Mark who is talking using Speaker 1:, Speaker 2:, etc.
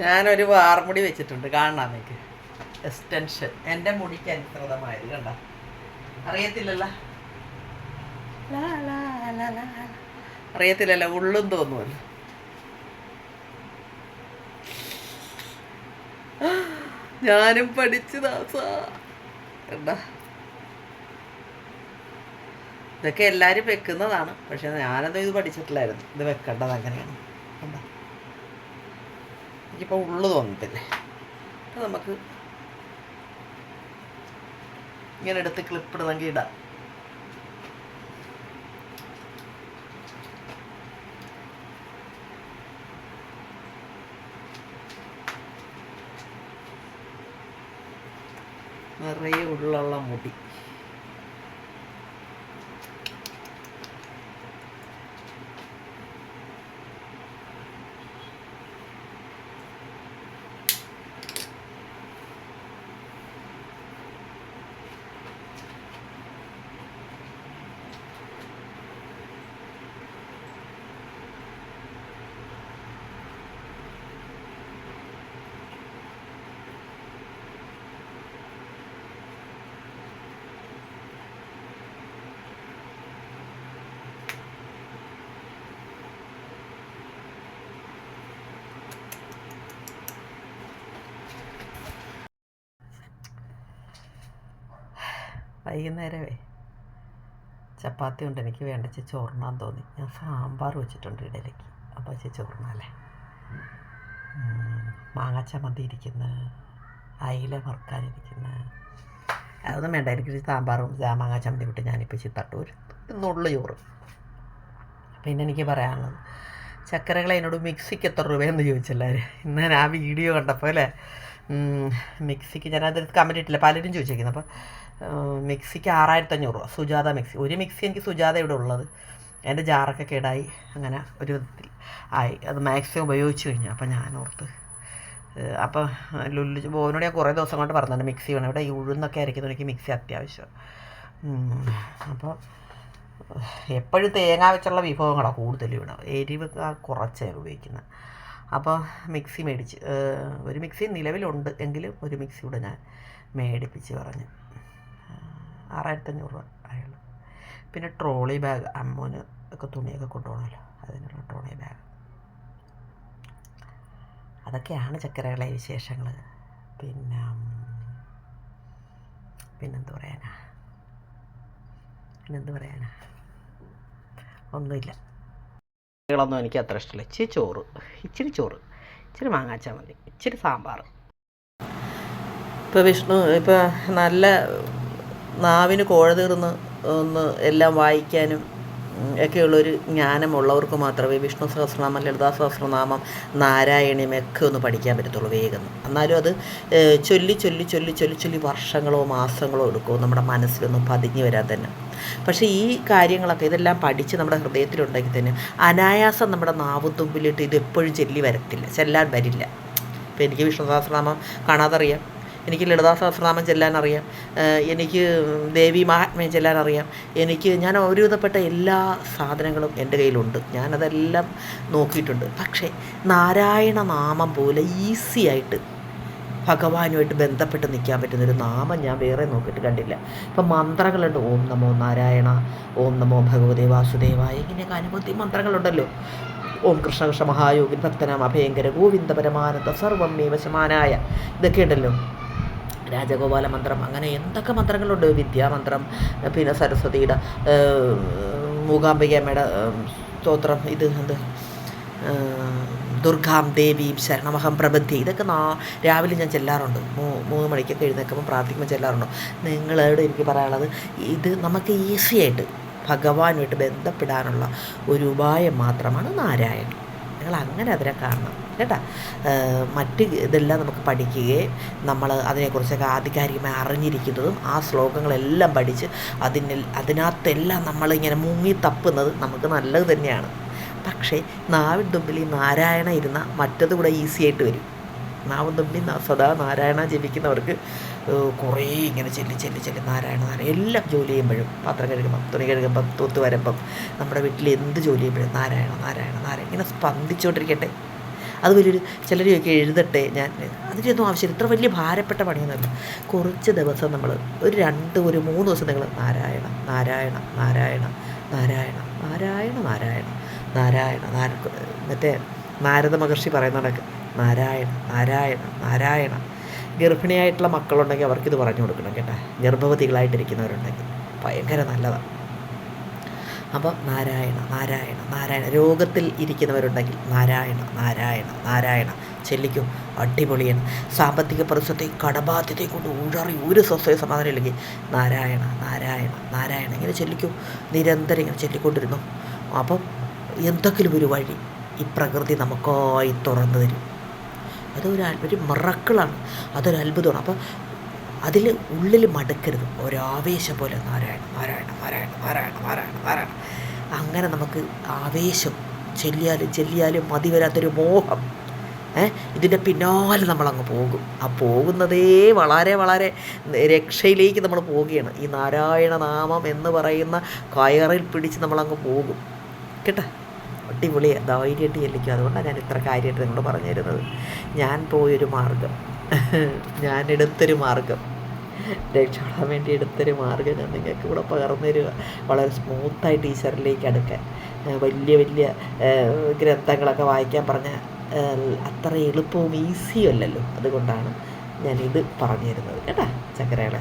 Speaker 1: ഞാനൊരു വാർമുടി വെച്ചിട്ടുണ്ട്. കാണാൻ എനിക്ക് എക്സ്റ്റൻഷൻ എന്റെ മുടിക്ക് അനുസൃതമായത് കണ്ട. അറിയത്തില്ലല്ലോ. അറിയത്തില്ലല്ലോ? ഉള്ളും തോന്നുമല്ലോ ഞാനും പഠിച്ചു എന്താ ഇതൊക്കെ എല്ലാവരും വെക്കുന്നതാണ്. പക്ഷെ ഞാനത് ഇത് പഠിച്ചിട്ടില്ലായിരുന്നു. ഇത് വെക്കേണ്ടത് അങ്ങനെയാണ്. എനിക്കിപ്പോൾ ഉള്ളത് വന്നിട്ടില്ലേ അപ്പോൾ നമുക്ക് ഇങ്ങനെ എടുത്ത് ക്ലിപ്പ് ഇടണമെങ്കിൽ ഇടാം. നിറയെ ഉള്ളുള്ള മുടി. വൈകുന്നേരമേ ചപ്പാത്തി കൊണ്ട് എനിക്ക് വേണ്ട. ചോറിനാൻ തോന്നി. ഞാൻ സാമ്പാർ വെച്ചിട്ടുണ്ട് ഇടയിലേക്ക് അപ്പോൾ ചോറിനാലേ മാങ്ങ ചമ്മന്തി ഇരിക്കുന്ന. അയില വറുക്കാനിരിക്കുന്ന. അതൊന്നും വേണ്ട. എനിക്ക് സാമ്പാറും മാങ്ങ ചമ്മന്തി വിട്ട് ഞാനിപ്പോൾ ചിത്തട്ടു തട്ടു ഒരു നുള്ളു ചോറ്. പിന്നെ എനിക്ക് പറയാനുള്ളത് ചക്കരകൾ എന്നോട് മിക്സിക്ക് എത്ര രൂപയെന്ന് ചോദിച്ചെല്ലാവരും ഇന്ന് ഞാൻ ആ വീഡിയോ കണ്ടപ്പോൾ അല്ലേ? മിക്സിക്ക് ഞാനത് കമന്റ് ഇട്ടില്ല പലരും ചോദിച്ചേക്കുന്നത് അപ്പോൾ മിക്സിക്ക് ആറായിരത്തി അഞ്ഞൂറ് രൂപ സുജാത മിക്സി. ഒരു മിക്സി എനിക്ക് സുജാത ഇവിടെ ഉള്ളത്. എന്റെ ജാറൊക്കെ കേടായി അങ്ങനെ ഒരു വിധത്തിൽ ആയി. അത് മാക്സിമം ഉപയോഗിച്ച് കഴിഞ്ഞു അപ്പോൾ ഞാൻ ഓർത്ത് അപ്പോൾ ലുല്ലു ബോനോട് ഞാൻ കുറേ ദിവസം കൊണ്ട് പറഞ്ഞിട്ടുണ്ട് മിക്സി വേണം. ഇവിടെ ഈ ഉഴുന്നൊക്കെ അരയ്ക്കുന്നു എനിക്ക് മിക്സി അത്യാവശ്യം. അപ്പോൾ എപ്പോഴും തേങ്ങ വെച്ചുള്ള വിഭവങ്ങളാണ് കൂടുതൽ ഇവിടെ. എരിവ് കുറച്ചാണ് ഉപയോഗിക്കുന്നത് അപ്പോൾ മിക്സി മേടിച്ച് ഒരു മിക്സി നിലവിലുണ്ട് എങ്കിലും ഒരു മിക്സി കൂടെ ഞാൻ മേടിപ്പിച്ച് പറഞ്ഞു. ആറായിരത്തഞ്ഞൂറ് രൂപ ആയുള്ളൂ. പിന്നെ ട്രോളി ബാഗ് അമ്മൂന് ഒക്കെ തുണിയൊക്കെ കൊണ്ടുപോകണമല്ലോ അതിനുള്ള ട്രോളി ബാഗ്. അതൊക്കെയാണ് ചക്കരകളെ വിശേഷങ്ങൾ. പിന്നെ പിന്നെന്തു പറയാനാ? പിന്നെന്ത് പറയാനാ? ഒന്നുമില്ല. കളൊന്നും എനിക്ക് അത്ര ഇഷ്ടമില്ല ഇച്ചിരി ചോറ് ഇച്ചിരി ചോറ് ഇച്ചിരി മാങ്ങാച്ചാൽ മതി ഇച്ചിരി സാമ്പാർ. ഇപ്പോൾ വിഷ്ണു ഇപ്പോൾ നല്ല നാവിന് കോഴ തീർന്ന് ഒന്ന് എല്ലാം വായിക്കാനും ഒക്കെയുള്ളൊരു ജ്ഞാനമുള്ളവർക്ക് മാത്രമേ വിഷ്ണു സഹസ്രനാമം ലളിതാ സഹസ്രനാമം നാരായണിയും ഒക്കെ ഒന്ന് പഠിക്കാൻ പറ്റത്തുള്ളൂ വേഗം. എന്നാലും അത് ചൊല്ലി ചൊല്ലി ചൊല്ലി ചൊല്ലി ചൊല്ലി വർഷങ്ങളോ മാസങ്ങളോ എടുക്കും നമ്മുടെ മനസ്സിലൊന്ന് പതിഞ്ഞു വരാൻ തന്നെ. പക്ഷേ ഈ കാര്യങ്ങളൊക്കെ ഇതെല്ലാം പഠിച്ച് നമ്മുടെ ഹൃദയത്തിലുണ്ടെങ്കിൽ തന്നെ അനായാസം നമ്മുടെ നാവുത്തുമ്പിലിട്ട് ഇത് എപ്പോഴും ചൊല്ലി വരത്തില്ല ചെല്ലാൻ വരില്ല. ഇപ്പോൾ എനിക്ക് വിഷ്ണു സഹസ്രനാമം കാണാതറിയാം. എനിക്ക് ലളിതാ സഹസ്രനാമം ചെല്ലാൻ അറിയാം എനിക്ക് ദേവി മഹാത്മ്യം ചെല്ലാൻ അറിയാം എനിക്ക് ഞാൻ ഒരുവിധപ്പെട്ട എല്ലാ സാധനങ്ങളും എന്റെ കയ്യിലുണ്ട്. ഞാനതെല്ലാം നോക്കിയിട്ടുണ്ട്. പക്ഷേ നാരായണ നാമം പോലെ ഈസി ആയിട്ട് ഭഗവാനുമായിട്ട് ബന്ധപ്പെട്ട് നിൽക്കാൻ പറ്റുന്നൊരു നാമം ഞാൻ വേറെ നോക്കിയിട്ട് കണ്ടില്ല. ഇപ്പം മന്ത്രങ്ങളുണ്ട്. ഓം നമോ നാരായണ ഓം നമോ ഭഗവതേ വാസുദേവായ ഇങ്ങനെയൊക്കെ അനുഭവത്തി മന്ത്രങ്ങളുണ്ടല്ലോ. ഓം കൃഷ്ണ കൃഷ്ണ മഹായോഗിൻ ഭക്തനാം അഭയങ്കര ഗോവിന്ദ പരമാനന്ദ സർവം മേവശമാനായ ഇതൊക്കെ ഉണ്ടല്ലോ. രാജഗോപാല മന്ത്രം അങ്ങനെ എന്തൊക്കെ മന്ത്രങ്ങളുണ്ട്? വിദ്യാമന്ത്രം പിന്നെ സരസ്വതിയുടെ മൂകാംബികമ്മയുടെ സ്തോത്രം ഇത് എന്ത്? ദുർഗാം ദേവീം ശരണമഹം പ്രബന്ധി ഇതൊക്കെ നാ രാവിലെ ഞാൻ ചെല്ലാറുണ്ട്. മൂ മൂന്ന് മണിക്കൊക്കെ എഴുന്നേൽക്കുമ്പോൾ പ്രാർത്ഥിക്കുമ്പോൾ ചെല്ലാറുണ്ട്. നിങ്ങളോട് എനിക്ക് പറയാനുള്ളത് ഇത് നമുക്ക് ഈസി ആയിട്ട് ഭഗവാനുമായിട്ട് ബന്ധപ്പെടാനുള്ള ഒരു ഉപായം മാത്രമാണ് നാരായണൻ. നിങ്ങൾ അങ്ങനെ അതിനെ കാണണം. കേട്ടോ? മറ്റ് ഇതെല്ലാം നമുക്ക് പഠിക്കുകയും നമ്മൾ അതിനെക്കുറിച്ചൊക്കെ ആധികാരികമായി അറിഞ്ഞിരിക്കുന്നതും ആ ശ്ലോകങ്ങളെല്ലാം പഠിച്ച് അതിന് അതിനകത്തെല്ലാം നമ്മളിങ്ങനെ മുങ്ങി തപ്പുന്നത് നമുക്ക് നല്ലത് തന്നെയാണ്. പക്ഷേ നാവിൻ തുമ്പിൽ ഈ നാരായണ ഇരുന്ന മറ്റത് കൂടെ ഈസി ആയിട്ട് വരും. നാവിൻ തുമ്പിൽ സദാ നാരായണ ജപിക്കുന്നവർക്ക് കുറേ ഇങ്ങനെ ചെല്ലി ചെല്ലി ചെല്ലി നാരായണ നാരായണ എല്ലാം ജോലി ചെയ്യുമ്പോഴും പാത്രം കഴുകുമ്പം തുണി കഴുകുമ്പം തൂത്ത് വരുമ്പം നമ്മുടെ വീട്ടിൽ എന്ത് ജോലി ചെയ്യുമ്പോഴും നാരായണ നാരായണ നാരായണ ഇങ്ങനെ സ്പന്ദിച്ചുകൊണ്ടിരിക്കട്ടെ. അത് വലിയൊരു ചിലർ ചോദിക്കും എഴുതട്ടെ ഞാൻ. അതിന്റെയൊന്നും ആവശ്യമില്ല. ഇത്ര വലിയ ഭാരപ്പെട്ട പണിയൊന്നുമില്ല കുറച്ച് ദിവസം നമ്മൾ ഒരു രണ്ട് ഒരു മൂന്ന് ദിവസം നിങ്ങൾ നാരായണ നാരായണ നാരായണ നാരായണ നാരായണ നാരായണ നാരായണ നാര മറ്റേ നാരദ മഹർഷി പറയുന്ന കണക്ക്. നാരായണ നാരായണ നാരായണ. ഗർഭിണിയായിട്ടുള്ള മക്കളുണ്ടെങ്കിൽ അവർക്കിത് പറഞ്ഞു കൊടുക്കണം കേട്ടോ. ഗർഭവതികളായിട്ടിരിക്കുന്നവരുണ്ടെങ്കിൽ ഭയങ്കര നല്ലതാണ്. അപ്പം നാരായണ നാരായണ നാരായണ. രോഗത്തിൽ ഇരിക്കുന്നവരുണ്ടെങ്കിൽ നാരായണ നാരായണ നാരായണ. ചെല്ലിക്കും അടിപൊളിയാണ് സാമ്പത്തിക പ്രതിസന്ധി കടബാധ്യതയെ കൊണ്ട് ഉഴറി ഒരു സ്വസ്ഥയും സമാധാനം ഇല്ലെങ്കിൽ നാരായണ നാരായണ നാരായണ. ഇങ്ങനെ ചെല്ലിക്കും. നിരന്തരം ഇങ്ങനെ ചെല്ലിക്കൊണ്ടിരുന്നു. അപ്പം എന്തെങ്കിലും ഒരു വഴി ഈ പ്രകൃതി നമുക്കായി തുറന്നു തരും. അതൊരു ഒരു മറക്കളാണ്. അതൊരു അത്ഭുതമാണ്. അപ്പം അതിൽ ഉള്ളിൽ മടുക്കരുത്. ഒരാവേശം പോലെ നാരായണ നാരായണ നാരായണ നാരായണ നാരായണ നാരായണ. അങ്ങനെ നമുക്ക് ആവേശം ചെല്ലിയാലും ചെല്ലിയാലും മതി വരാത്തൊരു മോഹം. ഇതിന്റെ പിന്നാലെ നമ്മളങ്ങ് പോകും. ആ പോകുന്നതേ വളരെ വളരെ രക്ഷയിലേക്ക് നമ്മൾ പോവുകയാണ്. ഈ നാരായണ നാമം എന്ന് പറയുന്ന കയറിൽ പിടിച്ച് നമ്മളങ്ങ് പോകും. കേട്ടോ? അടിപൊളി ധൈര്യമായിട്ട് ചെല്ലിക്കും അതുകൊണ്ടാണ് ഞാൻ ഇത്ര കാര്യമായിട്ട് നിങ്ങളോട് പറഞ്ഞു തരുന്നത് ഞാൻ പോയൊരു മാർഗം ഞാൻ എടുത്തൊരു മാർഗം രക്ഷപ്പെടാൻ വേണ്ടി എടുത്തൊരു മാർഗം ഞാൻ നിങ്ങൾക്ക് ഇവിടെ പകർന്നു തരിക വളരെ സ്മൂത്തായി ടീച്ചറിലേക്ക് അടുക്കാൻ വലിയ വലിയ ഗ്രന്ഥങ്ങളൊക്കെ വായിക്കാൻ പറഞ്ഞ അത്ര എളുപ്പവും ഈസിയും അല്ലല്ലോ. അതുകൊണ്ടാണ് ഞാനിത് പറഞ്ഞു തരുന്നത്. കേട്ടോ ചക്കരകളെ